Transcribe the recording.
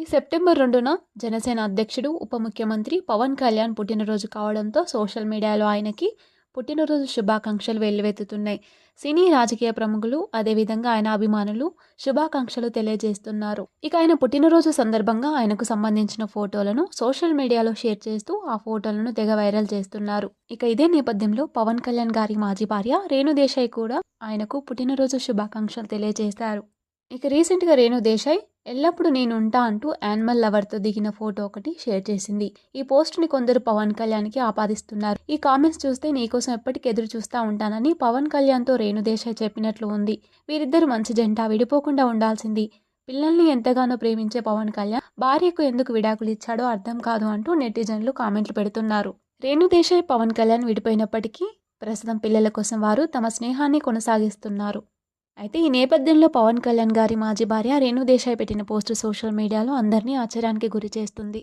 ఈ సెప్టెంబర్ రెండున జనసేన అధ్యక్షుడు ఉప ముఖ్యమంత్రి పవన్ కళ్యాణ్ పుట్టినరోజు కావడంతో సోషల్ మీడియాలో ఆయనకి పుట్టినరోజు శుభాకాంక్షలు వెల్లువెత్తుతున్నాయి. సినీ రాజకీయ ప్రముఖులు అదేవిధంగా ఆయన అభిమానులు శుభాకాంక్షలు తెలియజేస్తున్నారు. ఇక ఆయన పుట్టినరోజు సందర్భంగా ఆయనకు సంబంధించిన ఫోటోలను సోషల్ మీడియాలో షేర్ చేస్తూ ఆ ఫోటోలను తెగ వైరల్ చేస్తున్నారు. ఇక ఇదే నేపథ్యంలో పవన్ కళ్యాణ్ గారి మాజీ భార్య రేణు దేశాయ్ కూడా ఆయనకు పుట్టినరోజు శుభాకాంక్షలు తెలియజేశారు. ఇక రీసెంట్గా రేణు దేశాయ్ ఎల్లప్పుడూ నేను ఉంటా అంటూ యానిమల్ లవర్తో దిగిన ఫోటో ఒకటి షేర్ చేసింది. ఈ పోస్ట్ని కొందరు పవన్ కళ్యాణ్కి ఆపాదిస్తున్నారు. ఈ కామెంట్స్ చూస్తే నీకోసం ఎప్పటికీ ఎదురు చూస్తూ ఉంటానని పవన్ కళ్యాణ్తో రేణు దేశాయ్ చెప్పినట్లు ఉంది. వీరిద్దరు మంచి జంట విడిపోకుండా ఉండాల్సింది. పిల్లల్ని ఎంతగానో ప్రేమించే పవన్ కళ్యాణ్ భార్యకు ఎందుకు విడాకులు ఇచ్చాడో అర్థం కాదు అంటూ నెటిజన్లు కామెంట్లు పెడుతున్నారు. రేణు దేశాయ్ పవన్ కళ్యాణ్ విడిపోయినప్పటికీ ప్రస్తుతం పిల్లల కోసం వారు తమ స్నేహాన్ని కొనసాగిస్తున్నారు. అయితే ఈ నేపథ్యంలో పవన్ కళ్యాణ్ గారి మాజీ భార్య రేణు దేశాయ్ పెట్టిన పోస్టు సోషల్ మీడియాలో అందరినీ ఆశ్చర్యానికి గురి చేస్తుంది.